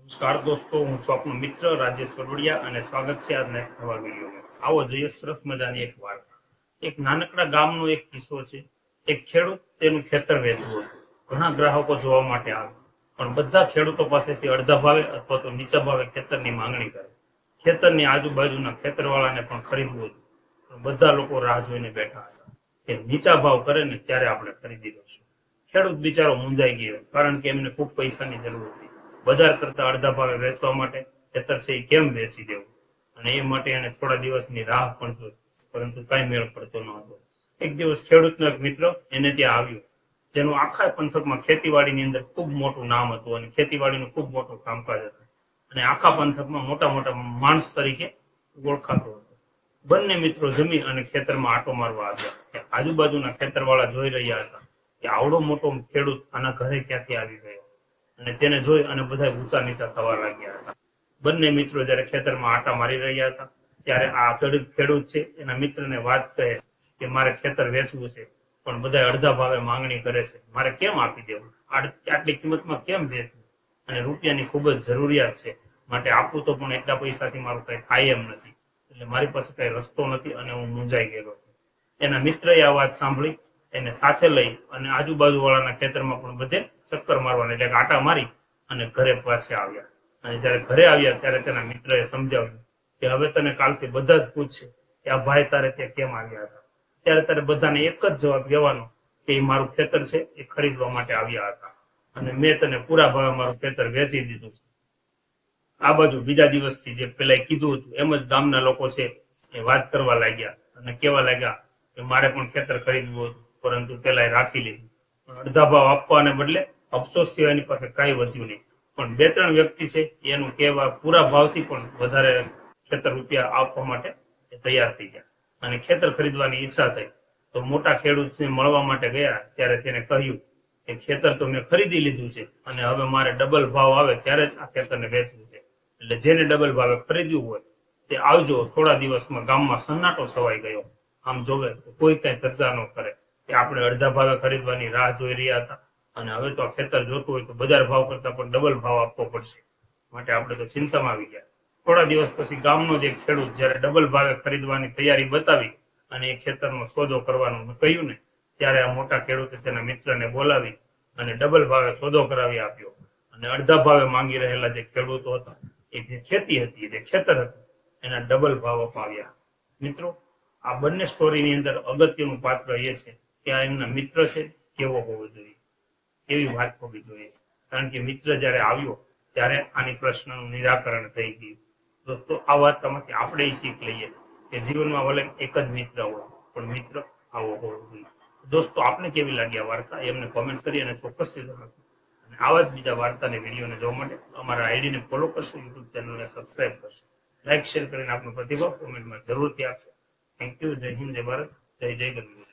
નમસ્કાર દોસ્તો, હું છું આપનો મિત્ર રાજેશ વડોડિયા અને સ્વાગત છે આજના નવા વિડીયોમાં. આવો જોઈએ, સરસ મજાની એક વાર્તા એક નાનકડા ગામનો એક કિસ્સો છે. એક ખેડૂત તેનું ખેતર વેચવું હતું. ઘણા ગ્રાહકો જોવા માટે આવે. પણ બધા ખેડૂતો પાસેથી અડધા ભાવે અથવા તો નીચા ભાવે ખેતરની માંગણી કરે. ખેતરની આજુબાજુના ખેતરવાળાને પણ ખરીદવું હતું બધા લોકો રાહ જોઈને બેઠા હતા કે નીચા ભાવ કરે ને ત્યારે આપણે ખરીદી લઈશું. ખેડૂત બિચારો મૂંઝાઈ ગયો, કારણ કે એમને ખૂબ પૈસાની જરૂર હતી. બજાર કરતા અડધા ભાવે વેચવા માટે ખેતર કેમ વેચી દેવું? અને એ માટે એને થોડા દિવસની રાહ પણ જોઈ. પરંતુ કઈ મેળ પડતો ન હતો. એક દિવસ ખેડૂતનો એક મિત્ર એને ત્યાં આવ્યો. જેનું આખા પંથકમાં ખેતીવાડીની અંદર ખૂબ મોટું નામ હતું અને ખેતીવાડીનું ખૂબ મોટું કામકાજ હતું. અને આખા પંથકમાં મોટા મોટા માણસ તરીકે ઓળખાતો હતો. બંને મિત્રો જમી અને ખેતરમાં આટો મારવા આવ્યા. આજુબાજુના ખેતરવાળા જોઈ રહ્યા હતા કે આવડો મોટો ખેડૂત આના ઘરે ક્યાંથી આવી ગયો? અને તેને જોઈ અને બધા ઊંચા નીચા થવા લાગ્યા હતા. બંને મિત્રો જયારે ખેતરમાં આટા મારી રહ્યા હતા, ત્યારે આ ખેડૂત ખેડૂત છે, એના મિત્રને વાત કહે કે મારે ખેતર વેચવું છે, પણ બધા અડધા ભાવે માંગણી કરે છે, મારે કેમ આપી દેવું? આટ- આટલી કિંમતમાં કેમ વેચવું? અને રૂપિયાની ખૂબ જ જરૂરિયાત છે, માટે આપવું તો પણ એટલા પૈસાથી મારું કઈ થાય એમ નથી. એટલે મારી પાસે કઈ રસ્તો નથી અને હું મૂંઝાઈ ગયેલો એના મિત્રએ આ વાત સાંભળી એને સાથે લઈ અને આજુબાજુ વાળાના ખેતરમાં પણ બધે ચક્કર મારવાના, એટલે આટા મારી અને ઘરે પાછા આવ્યા. અને જ્યારે ઘરે આવ્યા ત્યારે તેના મિત્રએ સમજાવ્યું કે હવે તને કાલથી બધા જ પૂછશે કે આ ભાઈ તારે ત્યાં કેમ આવ્યા હતા. ત્યારે તારે બધાને એક જ જવાબ દેવાનો કે એ મારું ખેતર છે, એ ખરીદવા માટે આવ્યા હતા. અને મેં તને પૂરા ભાવે મારું ખેતર વેચી દીધું છે. આ બાજુ બીજા દિવસથી જે પેલા કીધું હતું, એમ જ ગામના લોકો છે એ વાત કરવા લાગ્યા અને કેવા લાગ્યા કે મારે પણ ખેતર ખરીદવું હતું. પરંતુ પેલા એ રાખી લીધું. પણ અડધા ભાવ આપવાને બદલે અફસોસ સિવાયની પાસે કાંઈ વધ્યું નહીં. પણ બે ત્રણ વ્યક્તિ છે, એનું કહેવા પૂરા ભાવથી પણ વધારે ખેતર રૂપિયા આપવા માટે તૈયાર થઈ ગયા. અને ખેતર ખરીદવાની ઈચ્છા થઈ. તો મોટા ખેડૂતને મળવા માટે ગયા, ત્યારે તેને કહ્યું કે ખેતર તો મેં ખરીદી લીધું છે, અને હવે મારે ડબલ ભાવ આવે ત્યારે જ આ ખેતરને વેચવું છે. એટલે જેને ડબલ ભાવે ખરીદ્યું હોય, તે આવજો, થોડા દિવસમાં ગામમાં સન્નાટો છવાઈ ગયો. આમ જોવે કોઈ કઈ ચર્ચા ન કરે. કે આપણે અડધા ભાવે ખરીદવાની રાહ જોઈ રહ્યા હતા. અને હવે તો આ ખેતર જોતું હોય તો બજાર ભાવ કરતા પણ ડબલ ભાવ આપવો પડશે. માટે આપણે તો ચિંતામાં આવી ગયા. થોડા દિવસ પછી ગામનો જ ખેડૂત જ્યારે ડબલ ભાવે ખરીદવાની તૈયારી બતાવી અને એ ખેતરનો સોદો કરવાનું કહ્યું ને, ત્યારે આ મોટા ખેડૂતે તેના મિત્રને બોલાવી અને ડબલ ભાવે સોદો કરાવી આપ્યો. અને અડધા ભાવે માંગી રહેલા જે ખેડૂતો હતા, એ જે ખેતી હતી, જે ખેતર હતું, એના ડબલ ભાવ અપાવ્યા. મિત્રો, આ બંને સ્ટોરીની અંદર અગત્યનું પાત્ર એ છે કે એમના મિત્ર છે, કેવો હોવો જોઈએ? એવી વાત હોવી જોઈએ? કારણ કે મિત્ર જ્યારે આવ્યો, ત્યારે આની પ્રશ્નનું નિરાકરણ થઈ ગયું. દોસ્તો, આ વાર્તામાંથી આપણે શીખ લઈએ કે જીવનમાં ભલે એક જ મિત્ર હોય, પણ મિત્ર આવો હોવો જોઈએ. દોસ્તો, આપને કેવી લાગી આ વાર્તા એમને કોમેન્ટ કરી અને ચોક્કસથી જણાવજો. અને આવા જ બીજા વાર્તાને વિડીયોને જોવા માટે અમારા આઈડીને ફોલો કરશો યુટ્યુબ ચેનલને સબસ્ક્રાઇબ કરશો. લાઈક શેર કરીને આપનો પ્રતિભાવ કોમેન્ટમાં જરૂરથી આપશો. થેન્ક યુ જય હિન્દ, જય ભારત. જય જય ગરવી